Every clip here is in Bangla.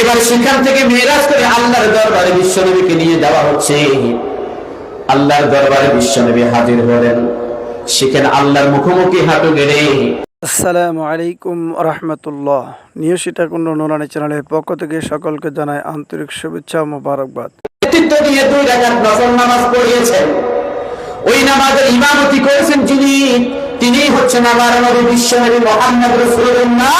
এবার সেখান থেকে মেয়েরাজ করে আল্লাহর দরবারে বিশ্বনবীকে নিয়ে দেওয়া হচ্ছে। আল্লাহর দরবারে বিশ্বনবী হাজির হলেন। সেখানে আল্লাহর মুখোমুখি হাঁটু গেড়ে। আসসালামু আলাইকুম রহমতুল্লাহ। নিয়সিতা কুণ্ড নুরানি চ্যানেলের পক্ষ থেকে সকলকে জানাই আন্তরিক শুভেচ্ছা ও মোবারকবাদ। নেতৃত্ব দিয়ে দুই রাকাত নফল নামাজ পড়িয়েছেন। ওই নামাজের ইমামতি করেছেন যিনি তিনি হচ্ছেন আমার নবী বিশ্বনবী মোহাম্মদ রাসূলুল্লাহ।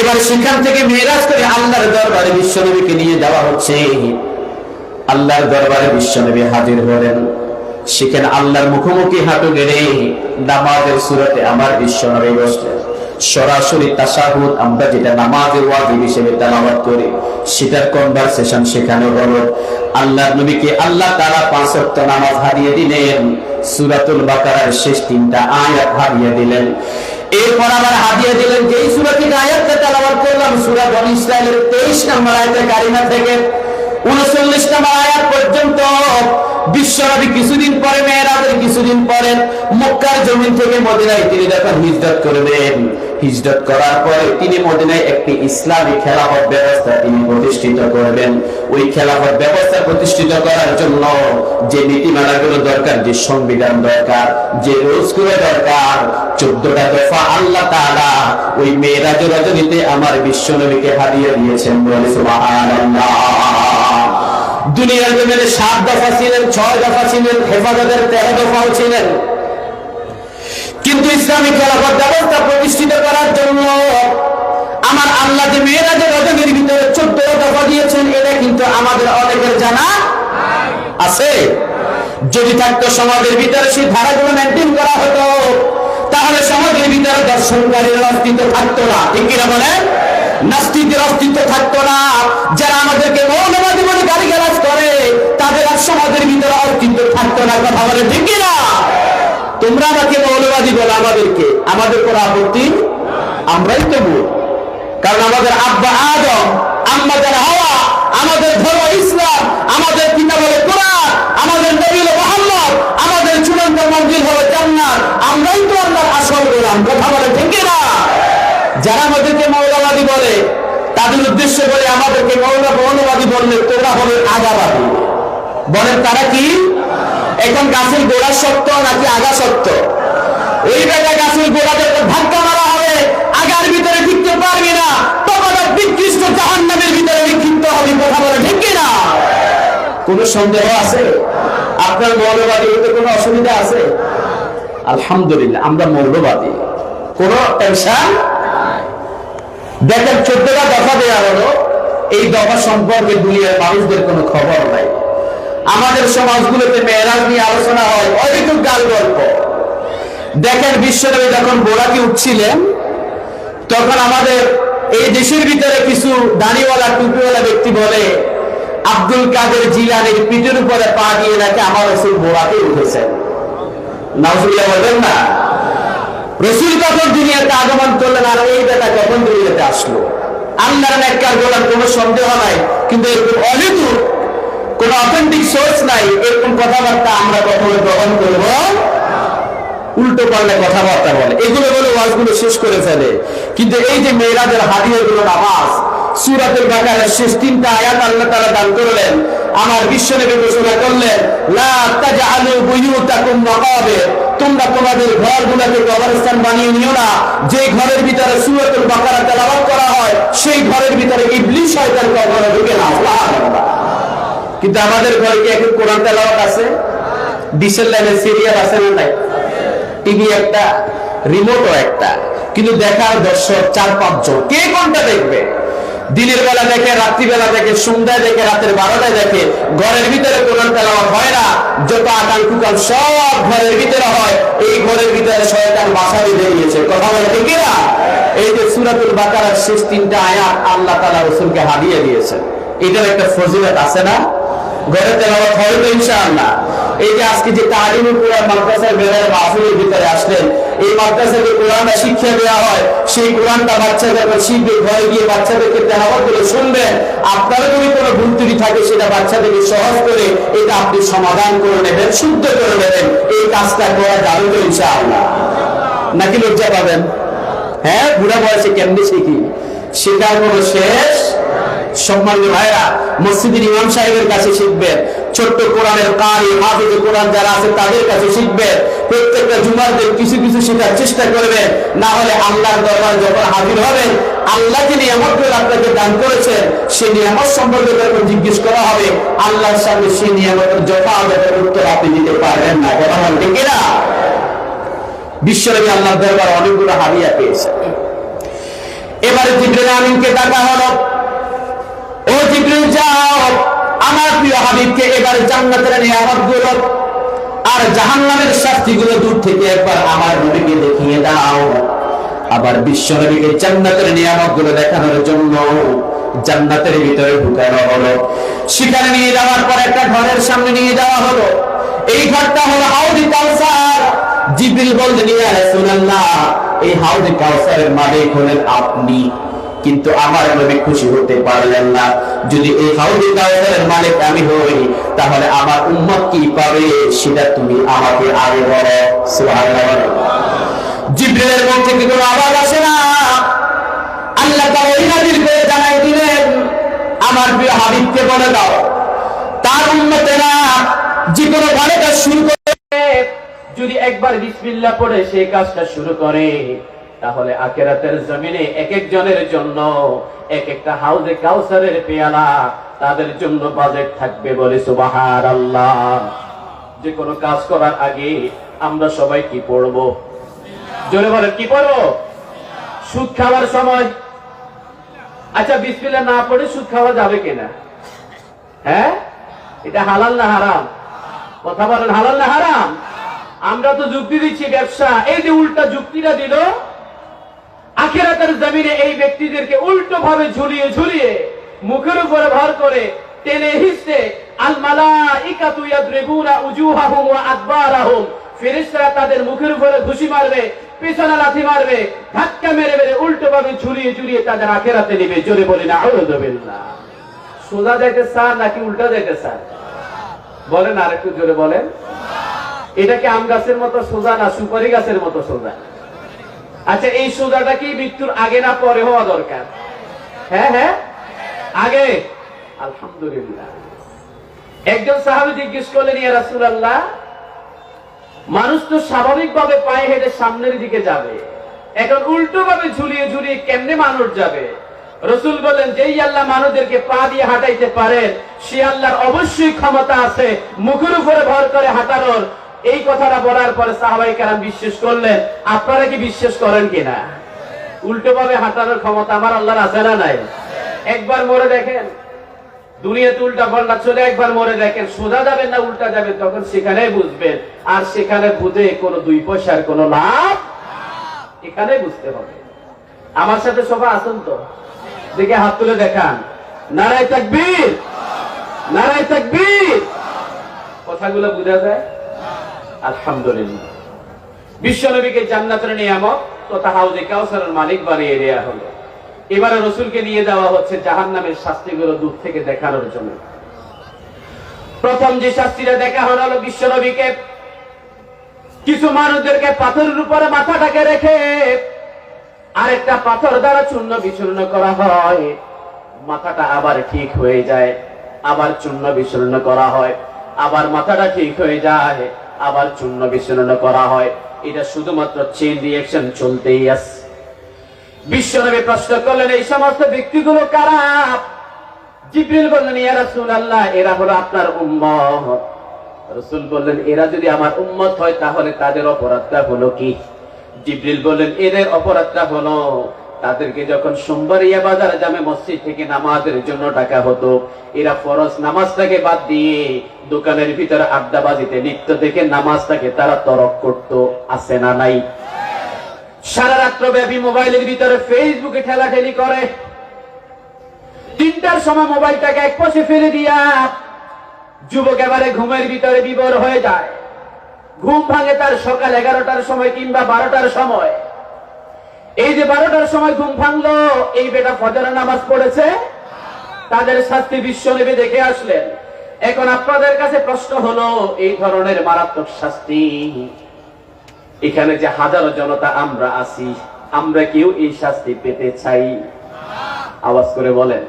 এবার সেখান থেকে মেয়েরাজ করে আল্লাহর দরবারে বিশ্বনবীকে নিয়ে দেওয়া হচ্ছে। আল্লাহর দরবারে বিশ্বনবী হাজির হলেন। সেখানে আল্লাহর মুখোমুখি হাঁটু গেড়ে নামাজের সুরতে আমার বিশ্বনবী বসলেন। সরাসরি তাসাহুদ আমরা যেটা নামাজের ওয়াজিব হিসেবে তেলাওয়াত করি, সেটার কনভারসেশন সেখানে হলো, আল্লাহর নবীকে আল্লাহ তাআলা পাঁচ ওয়াক্ত নামাজ হারিয়ে দিলেন, সূরাতুল বাকারার শেষ তিনটা আয়াত হারিয়ে দিলেন। এরপর আবার হাদিয়া দিলেন যে সুরাটি আয়াতটা তেলাওয়াত করলাম, সুরা বন ইসরায়েলের তেইশ নম্বর আয়াতে কারিমা থেকে 39 নম্বর আয়াত পর্যন্ত বিশ্বনবী কিছুদিন পরে মেয়েরাদের কিছুদিন পরে মক্কার জমিন থেকে মদিনায় তিনি যখন হিজরত করবেন হিজরত করার পরে তিনি মদিনায় একটি ইসলামী খেলাফত ব্যবস্থা তিনি প্রতিষ্ঠিত করবেন। ওই খেলাফত ব্যবস্থা প্রতিষ্ঠিত করার জন্য যে নীতিমালাগুলো দরকার, যে সংবিধান দরকার, যে রোজগুলো দরকার, চোদ্দটা দফা আল্লাহ তাআলা ওই মেয়েরাজ রজনীতে আমার বিশ্বনবীকে হারিয়ে দিয়েছেন বলে দুনিয়ার জমিনে সাত দফা ছিলেন, ছয় দফা ছিলেন, হেফাজতের তেরো দফাও ছিলেন। কিন্তু ইসলামী খেলাফত ব্যবস্থা প্রতিষ্ঠিত করার জন্য আমার আল্লাহ যে মেয়েরাজে রজনীর ভিতরে চোদ্দ দফা দিয়েছেন এটা কিন্তু আমাদের অনেকের জানা আছে। যদি থাকতো সমাজের ভিতরে সেই ধারাগুলো মেনটেন করা হতো, তাহলে সমাজের ভিতরে দর্শনকারীর অস্তিত্ব থাকতো না। ঠিক কিনা বলেন? নাস্তিকের অস্তিত্ব থাকতো না। যারা আমাদেরকে মৌলবাদী বলে গালি গালাজ করে, তাদের আর সমাজের ভিতরে অস্তিত্ব থাকতো না। কথা বলে ঠিক কিনা? তোমরা আমাকে মৌলবাদী বলো আমাদেরকে। আমাদের কোনো আপত্তি আমরাই তো বল কারণ আমাদের আব্বা আদম আমাদের হাওয়া, আমাদের ধর্ম ইসলাম, আমাদের পিতা বলে কোরআন, আমাদের নবী মোহাম্মদ, আমাদের চূড়ান্ত মন্দির হলো জান্নাত। আমরাই তো আল্লাহর আসল গোলাম। কথা বলে ঠিক না যারা আমাদেরকে মৌলবাদী বলে, তাদের উদ্দেশ্য বলে আমাদেরকে মৌলা মৌলবাদী বললে তোমরা হবে আগাবাদী বলেন তারা কি? এখন গাছের গোড়া সত্য নাকি আগা সত্য ওই বেলা গাছের গোড়াতে ধাক্কা মারা হবে, আগার ভিতরে ঢুকতে পারবি না। তোমাদের বিকৃষ্ট জাহান নামের ভিতরে বিক্ষিপ্ত হবে কথা বলে, ঠিক না? কোনো সন্দেহ আছে? আপনার মৌলবাদী হতে কোনো অসুবিধা আছে? আলহামদুলিল্লাহ, আমরা মৌলবাদী কোনো টেনশন দেখেন, চোদ্দটা দফা দেওয়া হলো। এই দফা সম্পর্কে দুনিয়ার মানুষদের কোনো খবর নাই। আমাদের সমাজগুলোতে মেয়েরাজ নিয়ে আলোচনা হয় অনেক গাল গল্প দেখেন বিশ্বনবী যখন বোরাকে উঠছিলেন, তখন আমাদের এই দেশের ভিতরে কিছু দাড়িওয়ালা, টুপিওয়ালা ব্যক্তি বলে, আব্দুল কাদের জিলানের পিঠের উপরে পা দিয়ে নাকি আমার রসুল বোরাকে উঠেছেন? নাউজুল্লাহ বলবেন না। রসুল কখন দুনিয়াতে আগমন করলেন, আর এই বেটা কখন দুনিয়াতে আসলো? আল্লাহর নেককার বলার কোনো সন্দেহ নাই, কিন্তু এরকম অহেতু কোন অথেন্টিক সোর্স নাই, এরকম কথাবার্তা আমরা কখনো গ্রহণ করব উল্টো পাল্টে কথাবার্তা বলে। এগুলো বলে ওয়াজগুলো শেষ করে ফেলে। কিন্তু এই যে মেয়েরাদের হাদিয়ে গুলো নামাজ সুরাতের বাকারের শেষ তিনটা আয়াত আল্লাহ তারা দান করলেন। আমার বিশ্বনবী ঘোষণা করলেন, লা তাজআলু বুয়ুতাকুম মাকাবির তোমরা তোমাদের ঘরগুলোকে কবরস্থান বানিয়ে নিও না। যে ঘরের ভিতরে সুরাতুল বাকারা তেলাওয়াত করা হয়, সেই ঘরের ভিতরে ইবলিস শয়তান কখনো ঢুকে না। সুবহানাল্লাহ। কিন্তু আমাদের ঘরে কি এখন কোরআন তেলাওয়াত আছে? ডিসেল লাইনের সিরিয়াল আছে না নাই? টিভি একটা রিমোটও একটা। কিন্তু দেখার দর্শক চার, পাঁচজন। কে কোনটা দেখবে? দিনের বেলা দেখে, রাত্রিবেলা দেখে, সন্ধ্যায় দেখে, রাতের বারোটায় দেখে, ঘরের ভিতরে কোরআন তেলাওয়াত হয় না। যত আকাল কুকাল সব ঘরের ভিতরে হয়। এই ঘরের ভিতরে শয়তান বাসা বেঁধে নিয়েছে কথা বলে ঠিক না এই যে সুরাতুল বাকারার শেষ তিনটা আয়াত আল্লাহ তাআলা রসুলকে হারিয়ে দিয়েছেন। এটার একটা ফজিলত আছে না? ঘরে তেলাওয়াত হয় তো ইনশাআল্লাহ। এই যে আজকে যে তালিমুল কোরআন মাদ্রাসার বেড়ার মাহফিলের ভিতরে আসলেন, এই মাদ্রাসায় যে কোরআনটা শিক্ষা দেওয়া হয়, সেই কোরআনটা বাচ্চাদের শিখবে ঘরে গিয়ে বাচ্চাদেরকে তেলাওয়াত করে শুনবেন। আপনারও যদি কোনো ভুল ত্রুটি থাকে, সেটা বাচ্চাদেরকে সহজ করে এটা আপনি সমাধান করে নেবেন, শুদ্ধ করে নেবেন। এই কাজটা করা যাবে তো ইনশাআল্লাহ। নাকি লজ্জা পাবেন? হ্যাঁ বুড়া বয়সে কেমনি শিখি? শেখার কোনো শেষ সম্মানিত ভাইরা মসজিদের ইমাম সাহেবের কাছে শিখবেন, ছোট্ট কোরআনের কারি, হাফিজ কোরআন যারা আছে তাদের কাছে শিখবেন, প্রত্যেকটা জুমারদের কিছু কিছু শেখার চেষ্টা করবেন, না হলে আল্লাহর দরবার যখন হাজির হবেন, আল্লাহ যে নিয়ামত করে আপনাকে দান করেছেন সেই নিয়ামত সম্পর্কে যখন জিজ্ঞেস করা হবে, আল্লাহর সামনে সেই নিয়ামতের যথাযথ উত্তর আপনি দিতে পারবেন না, কথা বলতে কিনা? বিশ্বরবি আল্লাহ দরবার অনেকগুলো হাবিয়া পেয়েছে এবারে জিব্রিল আমিনকে ডাকা হলো। যাও। আমার প্রিয় হাবিবকে এবারে জান্নাতের নিয়ামতগুলো আর জাহান্নামের শাস্তিগুলো দূর থেকে একবার আমার নবীকে দেখিয়ে দাও। আবার বিশ্ব নবীকে জান্নাতের নিয়ামতগুলো দেখানোর জন্য জান্নাতের ভিতরে ঢুকানো হলো। সেখানে নিয়ে যাওয়ার পর একটা ঘরের সামনে নিয়ে যাওয়া হলো। এই ঘরটা হলো হাউদি কাউসার। জিব্রিল বললেন ইয়া রাসূলুল্লাহ এই হাউদি কাউসারের মালিক হলেন আপনি। কিন্তু আমার নবী খুশি হতে পারলেন না। যদি এই হাউদি কাউসারের মালিক আমি হই, তাহলে আমার উম্মত কি পাবে, সেটা তুমি আমাকে আগে বলো। সুবহানাল্লাহ। জিব্রিলের মুখ থেকে কোনো আওয়াজ আসে না। আল্লাহ তাআলা ওই নাজিল করে জানাই দিলেন, আমার প্রিয় হাবিবকে বলে দাও, তার উম্মতেরা যে কোনো ভালো কাজ শুরু করে, যদি একবার বিসমিল্লাহ পড়ে সেই কাজটা শুরু করে তাহলে আখেরাতের জমিনে এক একজনের জন্য এক একটা হাউজে কাউসারের পেয়ালা তাদের জন্য বাজেট থাকবে বলে সুবাহার আল্লাহ যে কোনো কাজ করার আগে আমরা সবাই কি পড়ব? জোরে বলেন, কি পড়ব? সুদ খাওয়ার সময়। আচ্ছা বিসমিল্লাহ না পড়ে সুদ খাওয়া যাবে কিনা? হ্যাঁ? এটা হালাল না হারাম? কথা বলেন, হালাল না হারাম? আমরা তো যুক্তি দিচ্ছি ব্যবসা। এই যে উল্টা যুক্তিটা দিল আখেরাতের জমিনে এই ব্যক্তিদেরকে উল্টো ভাবে ঝুলিয়ে ঝুলিয়ে মুখের উপরে ভর করে টেনে হিসতে আল তাদের মুখের উপরে ঘুষি মারবে, পিছনে লাথি মারবে, ধাক্কা মেরে মেরে উল্টো ভাবে ঝুলিয়ে ঝুলিয়ে তাদের আখেরাতে নেবে। জোরে বলি না সোজা যাইতে চান নাকি উল্টা যাইতে চান বলেন আর একটু জোরে বলেন। এটা কি আম গাছের মতো সোজা না সুপারি গাছের মতো সোজা? আচ্ছা এই সোজাটা কি মৃত্যুর আগে না পরে হওয়া দরকার? হ্যাঁ হ্যাঁ? আগে? আলহামদুলিল্লাহ। একজন সাহাবি জিজ্ঞেস করলেন, ইয়া রাসূলুল্লাহ, মানুষ তো স্বাভাবিকভাবে পায়ে হেঁটে সামনের দিকে যাবে। এখন উল্টো ভাবে ঝুলিয়ে ঝুলিয়ে কেমনে মানুষ যাবে? রসুল বলেন যেই আল্লাহ মানুষদেরকে পা দিয়ে হাঁটাইতে পারেন, সে আল্লাহর অবশ্যই ক্ষমতা আছে, মুখের উপরে ভর করে হাঁটানোর এই কথাটা বলার পরে সাহাবাই কারাম বিশ্বাস করলেন, আপনারা কি বিশ্বাস করেন কিনা? উল্টো ভাবে হাঁটানোর ক্ষমতা আমার আল্লাহর আছে না নাই? একবার মরে দেখেন, দুনিয়াতে উল্টা পাল্টা চলে একবার মরে দেখেন, সোজা যাবেন না উল্টা যাবেন, তখন সেখানে বুঝবেন, আর সেখানে বুঝে কোনো দুই পয়সার কোনো লাভ এখানে বুঝতে হবে। আমার সাথে সবাই আসুন তো? দেখে হাত তুলে দেখান। নারায় তাকবীর! নারায় তাকবীর! কথাগুলো বোঝা যায়? আলহামদুলিল্লাহ। বিশ্বনবীকে জান্নাতের নিয়ামত তথা হাউজে কাউসারের মালিক বানিয়ে দেওয়া হলো। এবারে রসুলকে নিয়ে হচ্ছে জাহান নামের শাস্তিগুলো দূর থেকে দেখানোর জন্য। প্রথম যে শাস্তিটা দেখা হলো কিছু মানুষদেরকে পাথরের উপরে মাথাটাকে রেখে আরেকটা পাথর দ্বারা চূর্ণ বিচূর্ণ করা হয়। মাথাটা আবার ঠিক হয়ে যায়, আবার চূর্ণ বিচূর্ণ করা হয়, আবার মাথাটা ঠিক হয়ে যায়। আবার চূর্ণ বিচূর্ণ করা হয়। এটা শুধুমাত্র চেন রিয়েকশন চলতেই আছে। বিশ্বনবী প্রশ্ন করলেন, এই সমস্ত ব্যক্তিগুলো কারা? জিব্রিল বললেন, ইয়া রাসূলুল্লাহ, এরা হলো আপনার উম্মত। রসুল বললেন, এরা যদি আমার উম্মত হয়, তাহলে তাদের অপরাধটা হলো কি? জিব্রিল বললেন, এদের অপরাধটা হলো তাদেরকে যখন সোমবার ইয়া বাজার জামে মসজিদ থেকে নামাজের জন্য ডাকা হতো, এরা ফরজ নামাজটাকে বাদ দিয়ে দোকানের ভিতরে আড্ডাবাজিতে লিপ্ত দেখে নামাজটাকে তারা তরক করত। আছে না নাই? সারা রাত্র ব্যাপী মোবাইলের ভিতরে ফেসবুকে ঠেলাঠেলি করে। তিনটার সময় মোবাইলটাকে এক পাশে ফেলে দিয়া যুবক এবারে ঘুমের ভিতরে বিবর হয়ে যায়। ঘুম ভাঙে তার সকাল এগারোটার সময় কিংবা বারোটার সময়। এই যে বারোটার সময় ঘুম ভাঙলো, এই বেটা ফজরের নামাজ পড়েছে। তাদের শাস্তি বিশ্ব নেবে দেখে আসলেন। এখন আপনাদের কাছে প্রশ্ন হলো, এই ধরনের মারাত্মক শাস্তি, এখানে যে হাজারো জনতা আমরা আছি, আমরা কেউ এই শাস্তি পেতে চাই? আওয়াজ করে বলেন।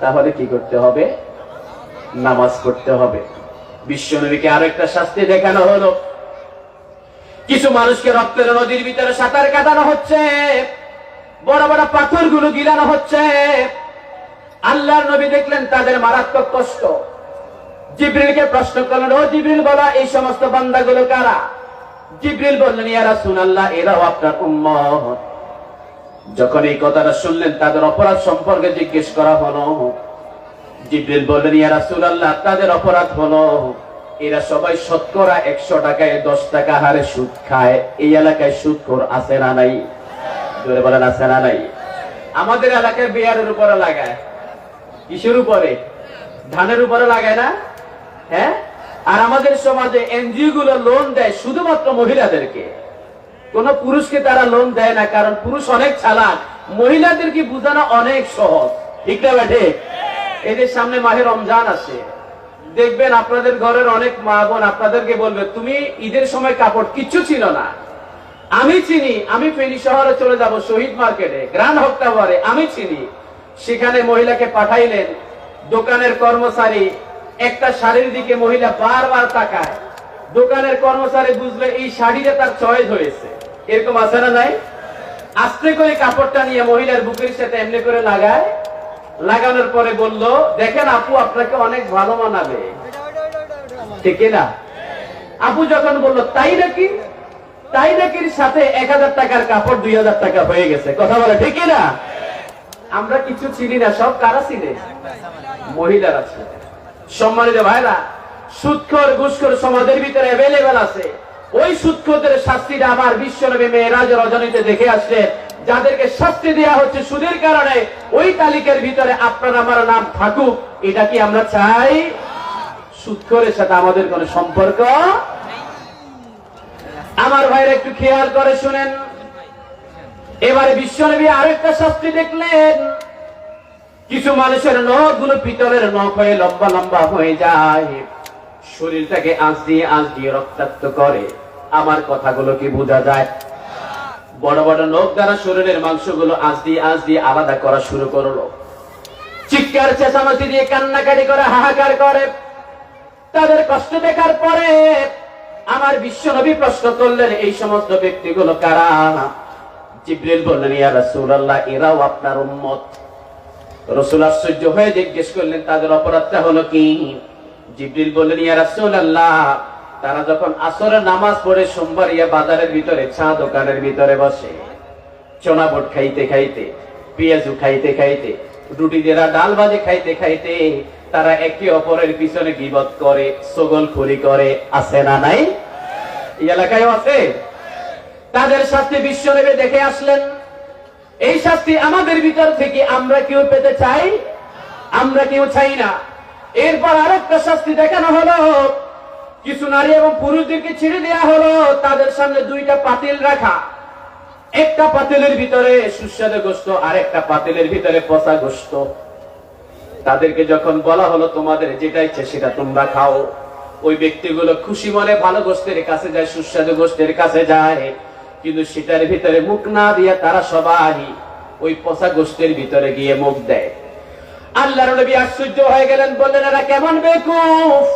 তাহলে কি করতে হবে? নামাজ পড়তে হবে। বিশ্বনবীকে আরও একটা শাস্তি দেখানো হলো। কিছু মানুষকে রক্তের নদীর ভিতরে সাঁতার কাটানো হচ্ছে। বড় বড় পাথরগুলো গিলানো হচ্ছে। আল্লাহর নবী দেখলেন তাদের মারাত্মক কষ্ট। জিব্রিলকে প্রশ্ন করলেন, ও জিব্রিল, বলা, এই সমস্ত বান্দাগুলো কারা? জিব্রিল বললেন ইয়ারা সুনাল্লাহ এরাও আপনার উম্মত। যখন এই কথাটা শুনলেন, তাদের অপরাধ সম্পর্কে জিজ্ঞেস করা হলো। জিব্রিল বললেন, ইয়া রাসূলুল্লাহ, তাদের অপরাধ হলো এরা সবাই শতকরা একশো টাকায় দশ টাকা হারে সুদ খায়। এই এলাকায় সুদখোর আছে না নাই? জোরে বলেন, আছে না নাই? আমাদের এলাকায় বিয়ারের উপরে লাগায়। কিসের উপরে? ধানের উপরে লাগায় না? হ্যাঁ? আর আমাদের সমাজে এনজিও গুলো লোন দেয় শুধুমাত্র মহিলাদেরকে। কোন পুরুষকে তারা লোন দেয় না, কারণ পুরুষ অনেক চালাক। মহিলাদেরকে বোঝানো অনেক সহজ। ঠিক না বেঠে এদের সামনে মাহে রমজান আসে। দেখবেন আপনাদের ঘরের অনেক মা বোন আপনাদেরকে বলবে, তুমি ঈদের সময় কাপড় কিচ্ছু ছিল না। আমি চিনি, আমি ফেনী শহরে চলে যাব শহীদ মার্কেটে গ্রান্ড হক্টাবারে আমি চিনি। সেখানে মহিলাকে পাঠাইলেন দোকানের কর্মচারী, একটা শাড়ির দিকে মহিলা বারবার তাকায়। দোকানের কর্মচারী বুঝবে, এই শাড়িটা তার চয়েস হয়েছে। এরকম আছে না নাই? আস্তে করে কাপড়টা নিয়ে মহিলার বুকের সাথে এমনি করে লাগায়। লাগানোর পরে বলল, দেখেন আপু, আপনাকে অনেক ভালো মানাবে। ঠিক না? আপু যখন বলল, তাই নাকি? তাই নাকির সাথে এক হাজার টাকার কাপড় দুই হাজার টাকা হয়ে গেছে। কথা বলে, ঠিক না? আমরা কিছু চিনি না, সব কারা চিনে? মহিলারা চিনে। সম্মানিত ভাইরা, সুৎখর ঘুষখোর সমাজের ভিতরে অ্যাভেলেবেল আছে। ওই সুৎখরদের শাস্তিটা আমার বিশ্বনবী মেয়েরাজ রজনীতে দেখে আসছে যাদেরকে শাস্তি দেওয়া হচ্ছে সুদের কারণে, ওই তালিকার ভিতরে আপনার আমার নাম থাকুক, এটা কি আমরা চাই? সুৎখরের সাথে আমাদের কোন সম্পর্ক আমার ভাইরা একটু খেয়াল করে শুনেন। এবারে বিশ্বনবী আরেকটা শাস্তি দেখলেন। কিছু মানুষের নখগুলো পিতলের নখ হয়ে লম্বা লম্বা হয়ে যায়। শরীরটাকে আঁচ দিয়ে আঁচ দিয়ে রক্তাক্ত করে। আমার কথাগুলো কি বোঝা যায়? বড় বড় লোক দ্বারা শরীরের মাংসগুলো আজ দিয়ে আজ দিয়ে আলাদা করা শুরু করল। চিৎকার, চেঁচামেচি দিয়ে কান্নাকাটি করে, হাহাকার করে। তাদের কষ্ট দেখার পরে আমার বিশ্ব নবী প্রশ্ন করলেন, এই সমস্ত ব্যক্তিগুলো কারা? জিব্রিল বললেন, ইয়া রাসূলুল্লাহ, এরাও আপনার উম্মত। রসুল আশ্চর্য হয়ে জিজ্ঞেস করলেন, তাদের অপরাধটা হলো কি? জিব্রিল বললেন, ইয়া রাসূলুল্লাহ তারা যখন আসরের নামাজ পড়ে সোমবার ইয়া বাজারের ভিতরে, চা দোকানের ভিতরে বসে, চনা বোট খাইতে খাইতে, পেঁয়াজু খাইতে খাইতে, রুটি দেরা ডাল ভাজে খাইতে খাইতে, তারা একে অপরের পিছনে গিবত করে, সগল খুরি করে, আছে না নাই? এলাকায় আছে? তাদের শাস্তি বিশ্ব নেবে দেখে আসলেন। এই শাস্তি আমাদের ভিতর থেকে আমরা কেউ পেতে চাই? আমরা কেউ চাই না। এরপর আরেকটা শাস্তি দেখানো হলো। কিছু নারী এবং পুরুষদেরকে ছেড়ে দেওয়া হলো, তাদের সামনে দুইটা পাতিল রাখা। একটা পাতিলের ভিতরে সুস্বাদু গোস্ত আর একটা পাতিলের ভিতরে পচা গোস্ত। তাদেরকে যখন বলা হলো, তোমাদের যেটা ইচ্ছে সেটা তোমরা খাও। ওই ব্যক্তিগুলো খুশি মনে ভালো গোষ্ঠের কাছে যায়, সুস্বাদু গোষ্ঠের কাছে যায়। কিন্তু সেটার ভিতরে মুখ না দিয়ে তারা সবাই ওই পচা গোষ্ঠের ভিতরে গিয়ে মুখ দেয়। আল্লাহর নবী আশ্চর্য হয়ে গেলেন, বললেন, এরা কেমন বেকুফ?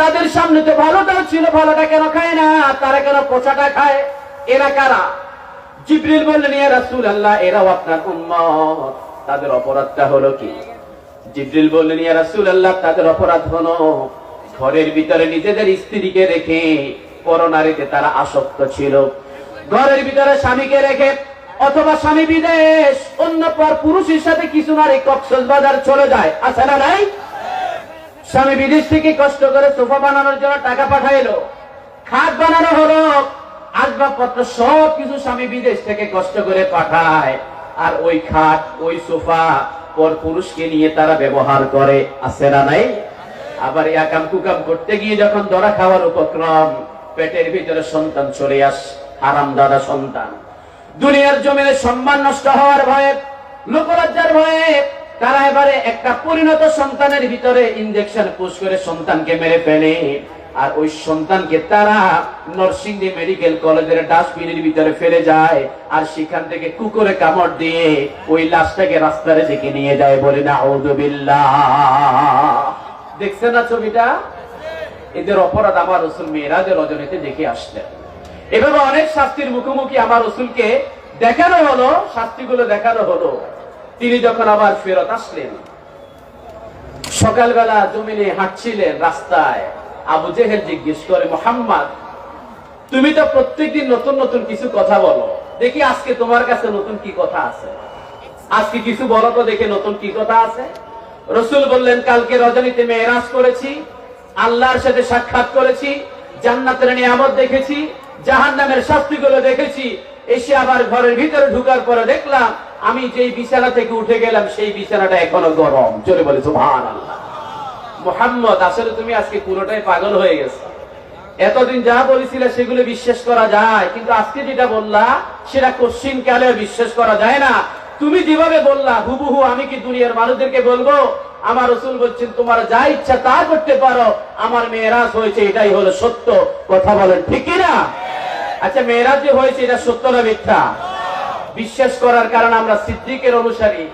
তাদের সামনে তো ভালোটাও ছিল, ভালোটা কেন খায় না? তারা কেন পচাটা খায়? এরা কারা? জিব্রিল বললেন, ইয়া রাসূল আল্লাহ এরাও আপনার উম্মত। তাদের অপরাধটা হলো কি? জিব্রিল বললেন, ইয়া রাসূল আল্লাহ তাদের অপরাধ হলো ঘরের ভিতরে নিজেদের স্ত্রীকে রেখে পরনারীতে তারা আসক্ত ছিল। ঘরের ভিতরে স্বামীকে রেখে অথবা স্বামী বিদেশ, অন্য পর পুরুষের সাথে কিছু নারী কক্সবাজার চলে যায়। আছে না নাই? স্বামী বিদেশ থেকে কষ্ট করে সোফা বানানোর জন্য টাকা পাঠাইলো। খাট বানানো হলো, আসবাবপত্র সব কিছু স্বামী বিদেশ থেকে কষ্ট করে পাঠায়। আর ওই খাট, ওই সোফা পর পুরুষকে নিয়ে তারা ব্যবহার করে, আছে না নাই? আবার একাম কুকাম করতে গিয়ে যখন ধরা খাওয়ার উপক্রম, পেটের ভিতরে সন্তান চলে আস আরাম দাদা সন্তান। দুনিয়ার জমিনে সম্মান নষ্ট হওয়ার ভয়ে, লোকলজ্জার ভয়ে তারা এবারে একটা পরিণত সন্তানের ভিতরে ইঞ্জেকশন পুশ করে সন্তানকে মেরে ফেলে। আর ওই সন্তানকে তারা নরসিংদী মেডিকেল কলেজের ডাস্টবিনের ভিতরে ফেলে যায় আর সেখান থেকে কুকুরে কামড় দিয়ে ওই লাশটাকে রাস্তার দিকে নিয়ে যায় বলে না দেখছেন না ছবিটা? এদের অপরাধ আমার রসুল মেয়েরাজের রজনীতে দেখে আসলেন। এভাবে অনেক শাস্তির মুখোমুখি আমার রসুলকে দেখানো হলো, শাস্তিগুলো দেখানো হলো। তিনি যখন আবার ফেরত আসলেন, সকালবেলা জমিনে হাঁটছিলেন রাস্তায়। আবু জেহেল জিজ্ঞেস করে, মোহাম্মদ, তুমি তো প্রত্যেকদিন নতুন নতুন কিছু কথা বলো। দেখি আজকে তোমার কাছে নতুন কি কথা আছে? আজকে কিছু বলো তো দেখে নতুন কি কথা আছে? রসুল বললেন, কালকে রজনীতে মেয়েরাজ করেছি, আল্লাহর সাথে সাক্ষাৎ করেছি, জান্নাতের নিয়ামত দেখেছি জাহান নামের শাস্তিগুলো দেখেছি, এসে আবার ঘরের ভিতরে ঢুকার পরে দেখলাম আমি যেই বিছানা থেকে উঠে গেলাম, সেই বিছানাটা এখনও গরম। চলে বলে আল্লাহ মোহাম্মদ, আসলে তুমি আজকে পুরোটাই পাগল হয়ে গেছো। এতদিন যা বলেছিলে সেগুলো বিশ্বাস করা যায়, কিন্তু আজকে যেটা বললা, সেটা কোশ্চিন কালে বিশ্বাস করা যায় না। তুমি যেভাবে বললা, হুবহু আমি কি দুনিয়ার মানুষদেরকে বলব? আমার রসুল বলছেন, তোমার যা ইচ্ছা তা করতে পারো। আমার মেয়েরাজ হয়েছে, এটাই হলো সত্য। কথা বলেন, ঠিক না আচ্ছা মেয়েরাজ যে হয়েছে, এটা সত্য না মিথ্যা? বিশ্বাস করার কারণে আমরা সিদ্দিকের অনুসারী।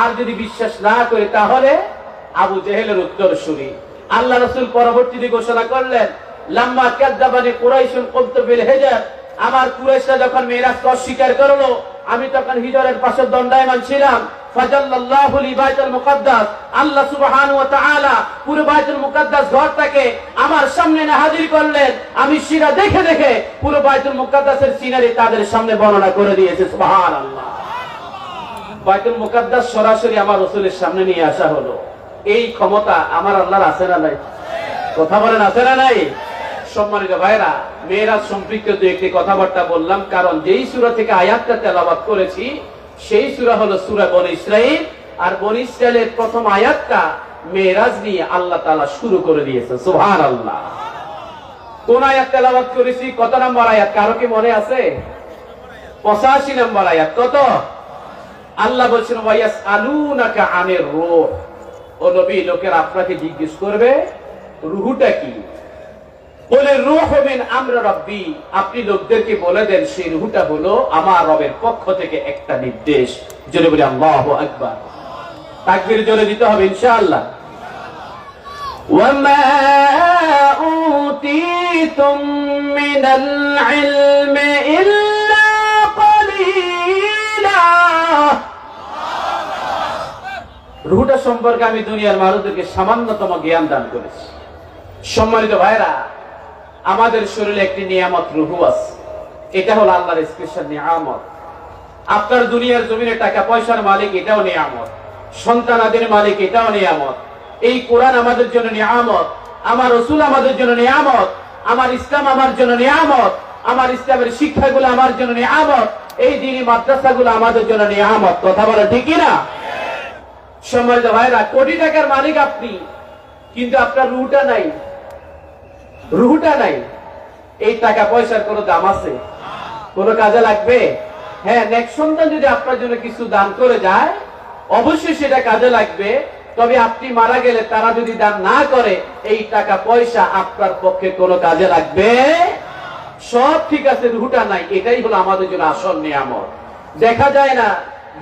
আর যদি বিশ্বাস না করি, তাহলে আবু জেহেলের উত্তর শুনি। আল্লাহ রসুল পরবর্তীতে ঘোষণা করলেন লাম্বা কাদ্দাবানি কুরাইশুল বের হেজার। আমার কুরাইশরা যখন মেয়েরাজকে অস্বীকার করল, আমি তখন হিজরের পাশে দণ্ডায়মান ছিলাম। আমার সামনে সামনে সরাসরি আমার রসুলের সামনে নিয়ে আসা হলো। এই ক্ষমতা আমার আল্লাহর আছে না নাই? কথা বলেন, আছে না নাই? সম্মানিত ভাইরা মেয়েরা সম্পৃক্ত একটি কথাবার্তা বললাম, কারণ যেই সুরা থেকে আয়াতটা তেলাবাদ করেছি সেই সুরা হলো সুরা বন ইসরাইল আর বন ইসরায়েলের প্রথম আয়াতটা মেয়েরাজ নিয়ে আল্লাহ তালা শুরু করে দিয়েছে সুহান আল্লাহ কোন আয়াত তেলাবাদ করেছি? কত নম্বর আয়াত? কারও কি মনে আছে? পঁচাশি নম্বর আয়াত। কত? আল্লাহ বলছেন ওয়াইয়াস আলুনাকা আনের রূহ। ও নবী, লোকের আপনাকে জিজ্ঞেস করবে, রুহুটা কি? বলে রুহ মিন আমরা রব্বি আপনি লোকদেরকে বলে দেন সেই রুহুটা হলো আমার রবের পক্ষ থেকে একটা নির্দেশ জোরে বলি আল্লাহু আকবার তাকবীর জোরে দিতে হবে ইনশাআল্লাহ وما أوتيتم من العلم إلا قليلا রুহুটা সম্পর্কে আমি দুনিয়ার মানুষদেরকে সামান্যতম জ্ঞান দান করেছি সম্মানিত ভাইরা আমাদের শরীরে একটি নিয়ামত রুহু আছে। এটা হলো আল্লাহর স্পেশাল নিয়ামত। আপনার দুনিয়ার জমিনে টাকা পয়সার মালিক এটাও নিয়ামত। সন্তানাদের মালিক এটাও নিয়ামত। এই কোরআন আমাদের জন্য নিয়ামত, আমার রসুল আমাদের জন্য নিয়ামত, আমার ইসলাম আমার জন্য নিয়ামত, আমার ইসলামের শিক্ষাগুলো আমার জন্য নিয়ামত, এই দিনই মাদ্রাসাগুলো আমাদের জন্য নিয়ামত। কথা বলে ঠিকই না সম্মানিত ভাইরা কোটি টাকার মালিক আপনি, কিন্তু আপনার রুটা নাই। রুহুটা নাই। এই টাকা পয়সার কোনো দাম আছে? কোনো কাজে লাগবে? হ্যাঁ নেক্সট সন্তান যদি আপনার জন্য কিছু দান করে যায়, অবশ্যই সেটা কাজে লাগবে। তবে আপনি মারা গেলে তারা যদি দান না করে, এই টাকা পয়সা আপনার পক্ষে কোনো কাজে লাগবে? সব ঠিক আছে, রুহুটা নাই। এটাই হলো আমাদের জন্য আসল নিয়ামত। দেখা যায় না,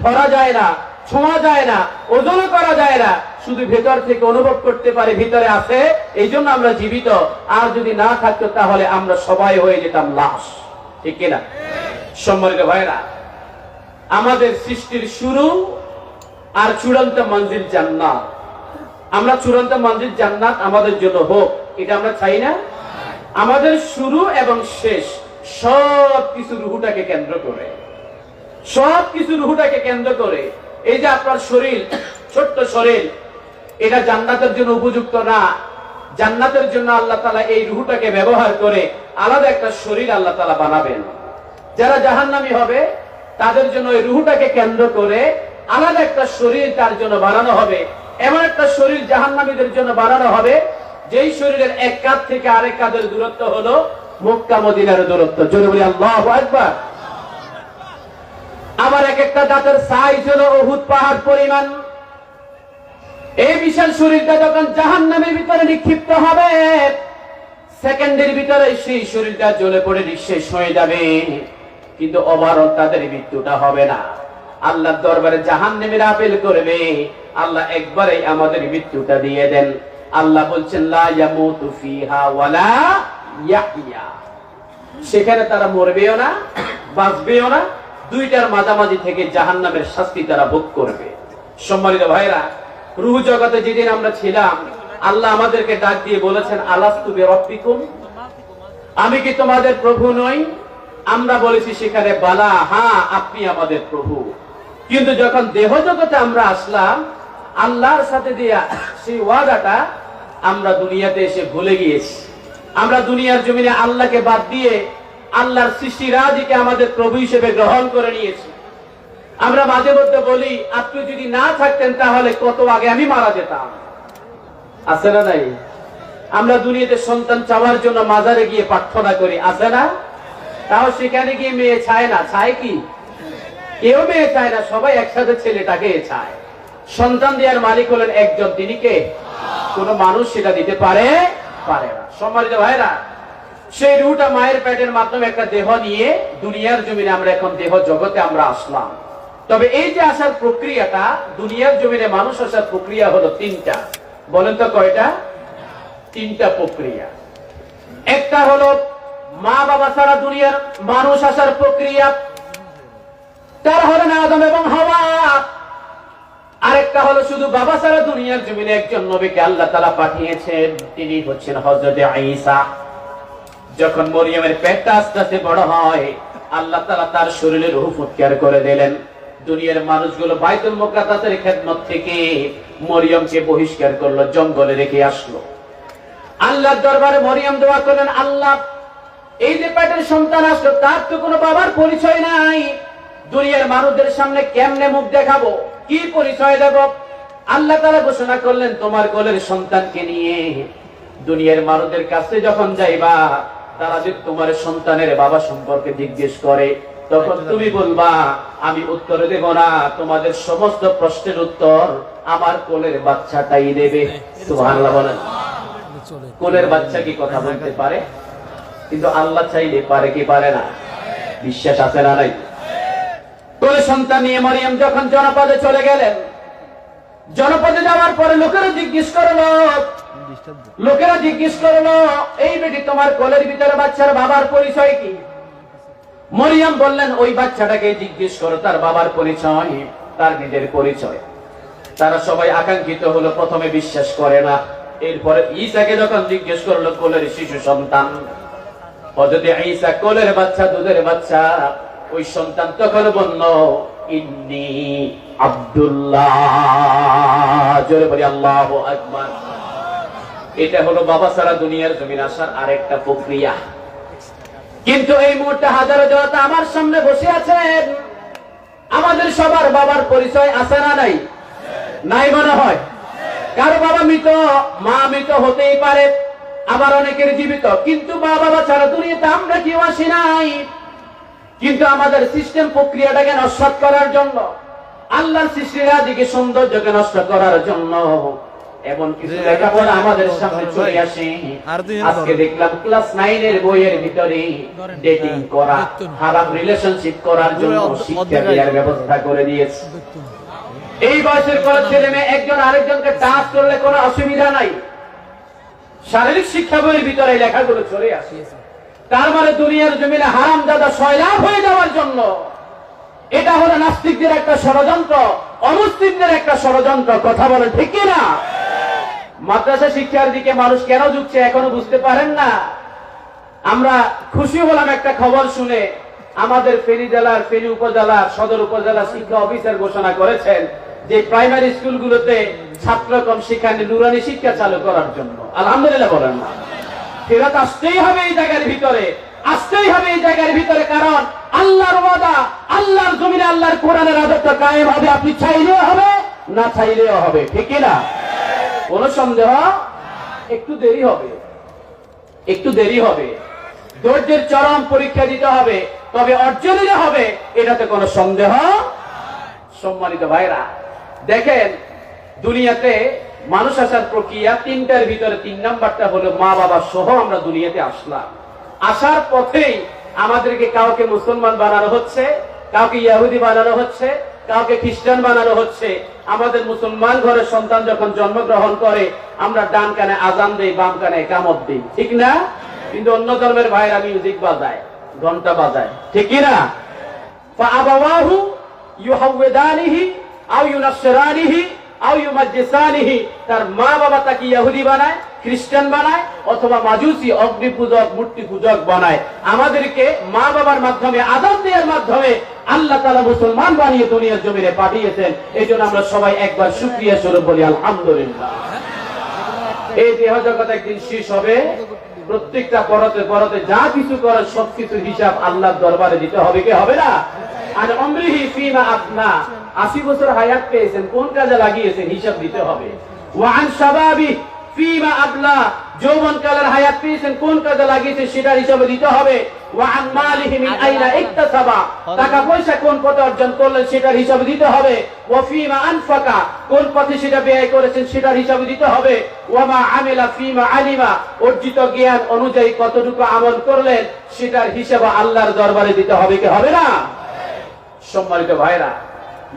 ধরা যায় না, ছোঁয়া যায় না, ওজনও করা যায় না। শুধু ভেতর থেকে অনুভব করতে পারে, ভিতরে আছে এই জন্য আমরা জীবিত। আর যদি না থাকতো, তাহলে আমরা সবাই হয়ে যেতাম লাশ। ঠিক কিনা? সম্মানিত ভাইরা আমাদের সৃষ্টির শুরু আর চূড়ান্ত মঞ্জিল জান্নাত। আমরা চূড়ান্ত মঞ্জিল জান্নাত আমাদের জন্য হোক, এটা আমরা চাই না? আমাদের শুরু এবং শেষ সব কিছু রুহুটাকে কেন্দ্র করে। সব কিছু রুহুটাকে কেন্দ্র করে। এই যে আপনার শরীর, ছোট্ট শরীর এটা জান্নাতের জন্য উপযুক্ত না। জান্নাতের জন্য আল্লাহ তালা এই রুহুটাকে ব্যবহার করে আলাদা একটা শরীর আল্লাহ তালা বানাবেন। যারা জাহান্নামি হবে, তাদের জন্য ওই রুহুটাকে কেন্দ্র করে আলাদা একটা শরীর তার জন্য বানানো হবে। এমন একটা শরীর জাহান্নামীদের জন্য বানানো হবে, যেই শরীরের এক কাঁধ থেকে আরেক কাঁধের দূরত্ব হলো মক্কা, মদিনার দূরত্ব। জোরে বলি, আল্লাহ আবার এক একটা দাঁতের সাইজ হলো অহুত পাহাড় পরিমাণ। এই বিশাল শরীরটা যখন জাহান নামের ভিতরে নিক্ষিপ্ত হবে, সেকেন্ডের ভিতরে সেই শরীরটা জ্বলে পড়ে নিঃশেষ হয়ে যাবে। কিন্তু ওভারঅল তাদের মৃত্যুটা হবে না। আল্লাহর দরবারে জাহান নেমের আপিল করবে, আল্লাহ একবারে আমাদের মৃত্যুটা দিয়ে দেন। আল্লাহ বলছেন সেখানে তারা মরবেও না, বাঁচবেও না। দুইটার মাঝামাঝি থেকে জাহান্নামের শাস্তি তারা ভোগ করবে। সম্মানিত ভাইরা রুহ জগতে যেদিন আমরা ছিলাম, আল্লাহ আমাদেরকে ডাক দিয়ে বলেছেন, আলাস্তু রব্বিকুম আমি কি তোমাদের প্রভু নই? আমরা বলেছি সেখানে, বালা হ্যাঁ আপনি আমাদের প্রভু। কিন্তু যখন দেহ জগতে আমরা আসলাম, আল্লাহর সাথে দিয়া সেই ওয়াদাটা আমরা দুনিয়াতে এসে ভুলে গিয়েছি। আমরা দুনিয়ার জমিনে আল্লাহকে বাদ দিয়ে আল্লাহর সৃষ্টি রাজিকে আমাদের প্রভু হিসেবে গ্রহণ করে নিয়েছি। আমরা মাঝে মধ্যে বলি, আপনি যদি না থাকতেন তাহলে কত আগে আমি মারা যেতাম। আছে না নাই? আমরা দুনিয়াতে সন্তান চাওয়ার জন্য মাজারে গিয়ে প্রার্থনা করি, আছে না? তাও সেখানে গিয়ে মেয়ে চায় না, চায় কি? কেউ মেয়ে চায় না, সবাই একসাথে ছেলেটাকে চায়। সন্তান দেওয়ার মালিক হলেন একজন, তিনি কে? কোন মানুষ সেটা দিতে পারে? পারে না। সম্মানিত ভাইরা সেই রুটা মায়ের পেটের মাধ্যমে একটা দেহ নিয়ে দুনিয়ার জমিনে আমরা এখন দেহ জগতে আমরা আসলাম। তবে এই যে আসার প্রক্রিয়াটা, দুনিয়ার জমিনে মানুষ আসার প্রক্রিয়া হলো তিনটা। বলেন তো কয়টা? তিনটা প্রক্রিয়া। একটা হলো মা বাবা ছাড়া দুনিয়ার মানুষ আসার প্রক্রিয়া, তার হলেন আদম এবং হাওয়া। আরেকটা হলো শুধু বাবা ছাড়া দুনিয়ার জমিনে একজন নবীকে আল্লাহ তালা পাঠিয়েছেন, তিনি হচ্ছেন হজরতে আইসা যখন মরিয়মের পেটটা আস্তে আস্তে বড় হয়, আল্লাহ তালা তার শরীরে রুহ ফুৎকার করে দিলেন। দুনিয়ার মানুষগুলো বাইতুল মোকাতাতের খেদমত থেকে মরিয়মকে বহিষ্কার করল, জঙ্গলে রেখে আসলো। আল্লাহর দরবারে মরিয়ম দোয়া করলেন, আল্লাহ, এই যে পেটের সন্তান আসলো, তার তো কোনো বাবার পরিচয় নাই। দুনিয়ার মানুষদের সামনে কেমনে মুখ দেখাবো? কি পরিচয় দেব? আল্লাহ তারা ঘোষণা করলেন, তোমার কোলের সন্তানকে নিয়ে দুনিয়ার মানুষদের কাছে যখন যাইবা, তারা যে তোমার সন্তানের বাবা সম্পর্কে জিজ্ঞেস করে তখন তুমি বলবা আমি উত্তর দেব না তোমাদের সমস্ত প্রশ্নের উত্তর আমার কোলের বাচ্চাটাই দেবে। বলেন। কোলের বাচ্চা কি কথা বলতে পারে? কিন্তু আল্লাহ চাইলে পারে কি পারে না? বিশ্বাস আছে না নাই? কোলে সন্তান নিয়ে মরিয়ম যখন জনপদে চলে গেলেন জনপদে যাওয়ার পরে লোকেরা জিজ্ঞেস করল লোকেরা জিজ্ঞেস করল এই বেটি তোমার কোলের ভিতরে বাচ্চার বাবার পরিচয় কি? মরিয়ম বললেন, ওই বাচ্চাটাকে জিজ্ঞেস করো, তার বাবার পরিচয়, তার নিজের পরিচয়। তারা সবাই আকাঙ্ক্ষিত হলো, প্রথমে বিশ্বাস করে না। এরপরে ঈসাকে যখন জিজ্ঞেস করল, কোলের শিশু সন্তান? কোলের বাচ্চা, দুধের বাচ্চা। ওই সন্তান তখন বলল, ইন্নি আব্দুল্লাহ। এটা হলো বাবা সারা দুনিয়ার জমিন আসার আরেকটা প্রক্রিয়া। কিন্তু এই মুহূর্তে হাজারো জনতা আমার সামনে বসে আছেন। আমাদের সবার বাবার পরিচয় আছে না নাই? নাই মনে হয়? কারও বাবা মৃত, মা মৃত হতেই পারে, আবার অনেকের জীবিত। কিন্তু মা বাবা ছাড়া দুনিয়াতে আমরা কেউ আসি নাই। কিন্তু আমাদের সিস্টেম প্রক্রিয়াটাকে নষ্ট করার জন্য, আল্লাহর সৃষ্টিরা দিকে সৌন্দর্যকে নষ্ট করার জন্য এমন কিছু লেখাপড়া আমাদের সামনে চলে আসে। আর দুই জন আজকে দেখলাম ক্লাস নাইনের বইয়ের ভিতরে ডেটিং করা খারাপ রিলেশনশিপ করার জন্য শিক্ষা দেওয়ার ব্যবস্থা করে দিয়েছে। এই বয়সের কোন ছেলে মেয়ে একজন আরেকজনকে টাচ করলে কোনো অসুবিধা নাই। শারীরিক শিক্ষা বইয়ের ভিতরে লেখাগুলো চলে আসে। তার মানে দুনিয়ার জমিনে হারাম দাদা সয়লাভ হয়ে যাওয়ার জন্য এটা হলো নাস্তিকদের একটা ষড়যন্ত্র অমুসলিমদের একটা ষড়যন্ত্র কথা বলে ঠিক না মাদ্রাসা শিক্ষার দিকে মানুষ কেন ঝুঁকছে এখনও বুঝতে পারেন না? আমরা খুশি হলাম একটা খবর শুনে আমাদের ফেনী জেলার, ফেনী উপজেলার, সদর উপজেলা শিক্ষা অফিসার ঘোষণা করেছেন যে প্রাইমারি স্কুলগুলোতে ছাত্র কম সেখানে নুরানি শিক্ষা চালু করার জন্য। আলহামদুলিল্লাহ বলেন না। ফেরত আসতেই হবে এই জায়গার ভিতরে, আসতেই হবে এই জায়গার ভিতরে কারণ আল্লাহর ওয়াদা, আল্লাহর জমিনে আল্লাহর কোরআনের আদর্শ কায়েম হবে, আপনি চাইলেও হবে, না চাইলেও হবে, ঠিক না? কোন সন্দেহ একটু দেরি হবে। একটু দেরি হবে। ধৈর্যের চরম পরীক্ষা দিতে হবে, তবে অর্জনীয় হবে, এটাতে কোনো সন্দেহ সম্মানিত ভাইরা দেখেন, দুনিয়াতে মানুষ আসার প্রক্রিয়া তিনটার ভিতরে তিন নাম্বারটা হলো মা, বাবা সহ আমরা দুনিয়াতে আসলাম। আসার পথেই আমাদেরকে কাউকে মুসলমান বানানো হচ্ছে, কাউকে ইয়াহুদি বানানো হচ্ছে, কাউকে খ্রিস্টান বানানো হচ্ছে। আমাদের মুসলমান ঘরের সন্তান যখন জন্মগ্রহণ করে, আমরা ডান কানে আজান দিই, বাম কানে কামত দিই। ঠিক না? কিন্তু অন্য ধর্মের ভাইরা মিউজিক বাজায় ঘণ্টা বাজায়। ঠিক না? তার মা বাবা তাকে ইহুদি বানায় খ্রিস্টান বানায় অথবা মাজুসি অগ্নি পূজক মূর্তি পূজক বানায়। আমাদেরকে মা বাবার মাধ্যমে, আদান দেওয়ার মাধ্যমে আল্লাহ তালা মুসলমান বানিয়ে দুনিয়ার জমিনে পাঠিয়েছেন। এই জন্য আমরা সবাই একবার সুক্রিয়া স্বরূপ বলি, আলহামদুলিল্লাহ। এই দেহ জগৎ একদিন শেষ হবে। প্রত্যেকটা পরতে পরতে যা কিছু করে সবকিছু হিসাব আল্লাহর দরবারে দিতে হবে, কি হবে না? আর অমৃহি ফিমা আপনা আশি বছর হায়াত পেয়েছেন, কোন কাজে লাগিয়েছেন, হিসাব দিতে হবে। ওয়ান শাবাবি ফিমা হায়াত পেয়েছেন, কোন কাজে সেটার হিসাবে দিতে হবে। পথে সেটা সেটার হিসাবে দিতে হবে। আলিমা, অর্জিত জ্ঞান অনুযায়ী কতটুকু আমল করলেন সেটার হিসাব আল্লাহর দরবারে দিতে হবে কি হবে না? সম্মানিত ভাইরা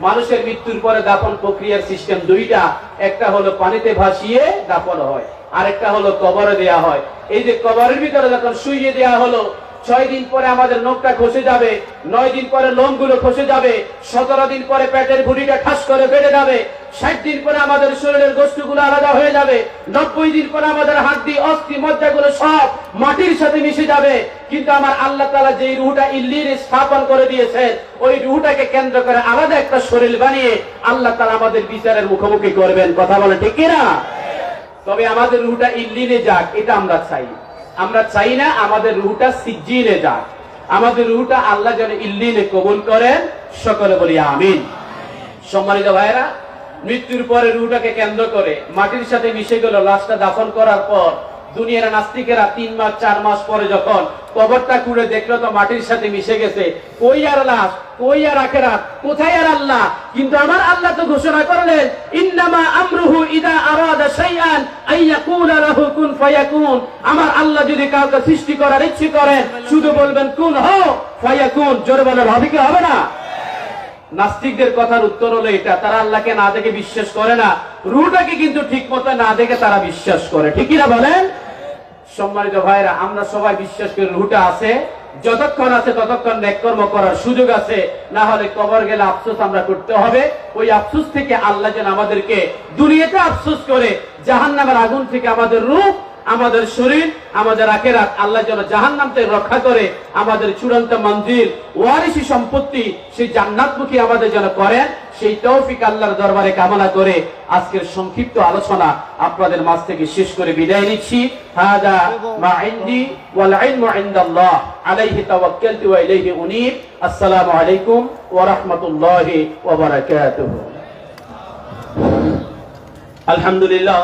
মানুষের মৃত্যুর পরে দাপন প্রক্রিয়ার সিস্টেম দুইটা। একটা হলো পানিতে ভাসিয়ে দাপন হয়, আরেকটা হলো কবরে দেয়া হয়। এই যে কবরের ভিতরে যখন শুইয়ে দেয়া হলো ছয় দিন পরে আমাদের নখটা খসে যাবে, নয় দিন পরে লোমগুলো খসে যাবে, সতেরো দিন পরে পেটের ভুড়িটা ঠাস করে বেড়ে যাবে, ষাট দিন পরে আমাদের শরীরের গোষ্ঠীগুলো আলাদা হয়ে যাবে, নব্বই দিন পরে আমাদের হাড্ডি, অস্থি, মজ্জাগুলো সব মাটির সাথে মিশে যাবে। কিন্তু আমার আল্লাহ তালা যে রুহটা ইল্লির স্থাপন করে দিয়েছেন, ওই রুহটাকে কেন্দ্র করে আলাদা একটা শরীর বানিয়ে আল্লাহ তালা আমাদের বিচারের মুখোমুখি করবেন। কথা বলে ঠিক না তবে আমাদের রুহটা ইল্লিনে যাক, এটা আমরা চাই। আমরা চাই না আমাদের রুহটা সিজিনে যাক। আমাদের রুহটা আল্লাহ যেন ইল্লিনে কবুল করেন। সকলে বলি আমিন। সম্মানিত ভাইরা মৃত্যুর পরে রুহটাকে কেন্দ্র করে মাটির সাথে মিশে গেল লাশটা দাফন করার পর দুনিয়ার নাস্তিকেরা তিন মাস, চার মাস পরে যখন কবরটা খুঁড়ে দেখল তো মাটির সাথে মিশে গেছে, কই আর লাশ কই আর আখেরাত? কোথায় আর আল্লাহ? কিন্তু আমার আল্লাহ তো ঘোষণা করলেন, ইন্নামা আমরুহু ইদা আরাদা শাইআন আইয়াকুলা লাহু কুন ফায়াকুন। আমার আল্লাহ যদি কাউকে সৃষ্টি করার ইচ্ছে করেন, শুধু বলবেন, কুন হো ফায়াকুন। জোরে বলে হবে কি হবে না? নাস্তিকদের কথার উত্তর হলো এটা। তারা আল্লাহকে না দেখে বিশ্বাস করে না। রুটাকে কিন্তু ঠিক মতো না দেখে তারা বিশ্বাস করে। ঠিকই না বলেন? সম্মানিত ভাইরা আমরা সবাই বিশ্বাস করি রুটা আছে। যতক্ষণ আছে ততক্ষণ নেককর্ম করার সুযোগ আছে। না হলে কবর গেলে আফসোস আমরা করতে হবে। ওই আফসোস থেকে আল্লাহ যেন আমাদেরকে দুনিয়াতে আফসোস করে, জাহান্নামের আগুন থেকে আমাদের রূপ আমাদের শরীর, আমাদের আখেরাত আল্লাহ যেন জাহান্নাম থেকে রক্ষা করে, আমাদের চূড়ান্ত মন্দির ওয়ারিসি সম্পত্তি সেই জান্নাতমুখী আমাদের যেন করেন সেই তৌফিক আল্লাহর দরবারে কামনা করে আজকের সংক্ষিপ্ত আলোচনা আপনাদের মাঝ থেকে শেষ করে বিদায় নিচ্ছি। হাদা মা ইনদি ওয়াল ইলমু ইনদাল্লাহ আলাইহি তাওয়াক্কালতু ওয়া ইলাইহি উনীব। আসসালামু আলাইকুম ওয়া রাহমাতুল্লাহি ওয়া বারাকাতুহু। আলহামদুলিল্লাহ।